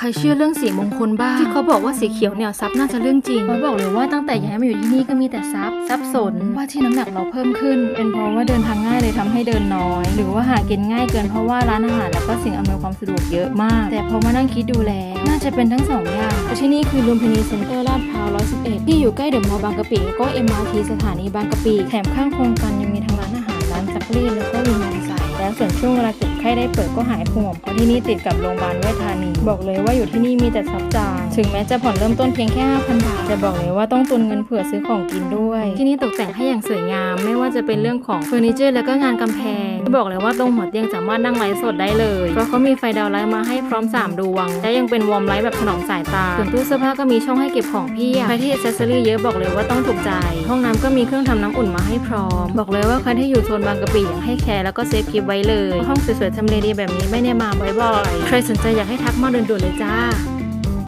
ใครเชื่อเรื่องสีมงคลบ้าง ที่เขาบอกว่าสีเขียวเนี่ยทรัพย์น่าจะเรื่องจริงเขาบอกเลยว่าตั้งแต่ย้ายมาอยู่ที่นี่ก็มีแต่ทรัพย์ทรัพย์สนว่าที่น้ำหนักเราเพิ่มขึ้น เป็นเพราะว่าเดินทางง่ายเลยทำให้เดินน้อย หรือว่าหากินง่ายเกินเพราะว่าร้านอาหารแล้วก็สิ่งอำนวยความสะดวกเยอะมาก แต่พอมานั่งคิดดูแล้วน่าจะเป็นทั้งสองอย่างเพราะที่นี่คือลุมพินีเซ็นเตอร์ลาดพร้าว111 ที่อยู่ใกล้เดอะมอลล์บางกะปิแล้วก็ MRT สถานีบางกะปิแถมข้างโครงการยังมีทั้งร้านอาหารร้านซักรีดแล้วก็วินมอเตอร์ไซค์แล้วส่วนช่วงเวลาเจ็บไข้ได้เปิดก็หายห่วงเพราะที่นี่ติดกับโรงพยาบาลเวชธานีบอกเลยว่าอยู่ที่นี่มีแต่ทรัพย์จ่ายถึงแม้จะผ่อนเริ่มต้นเพียงแค่5,000บาทแต่บอกเลยว่าต้องตุนเงินเผื่อซื้อของกินด้วย ที่นี่ตกแต่งให้อย่างสวยงาม ไม่ว่าจะเป็นเรื่องของเฟอร์นิเจอร์แล้วก็งานกำแพงบอกเลยว่าตรงหัวเตียงสามารถนั่งไลฟ์สดได้เลย เพราะเขามีไฟดาวไลท์มาให้พร้อม 3 ดวง และยังเป็นวอร์มไลท์แบบถนอมสายตาส่วนตู้เสื้อผ้าก็มีช่องให้เก็บของเพียบใครที่อ c เซอรี่เยอะบอกเลยว่าต้องถูกใจ ห้องน้ำก็มีเครื่องทำน้ำอุ่นมาให้พร้อม บอกเลยว่าใครที่อยู่โซนบางกะปิอยากให้แคร์แล้วก็เซฟคลิปไว้เลย ห้องสวยทำเลดีแบบนี้ไม่แน่มาบ่อยๆ ใครสนใจอยากให้ทักมาด่วนๆเลยจ้า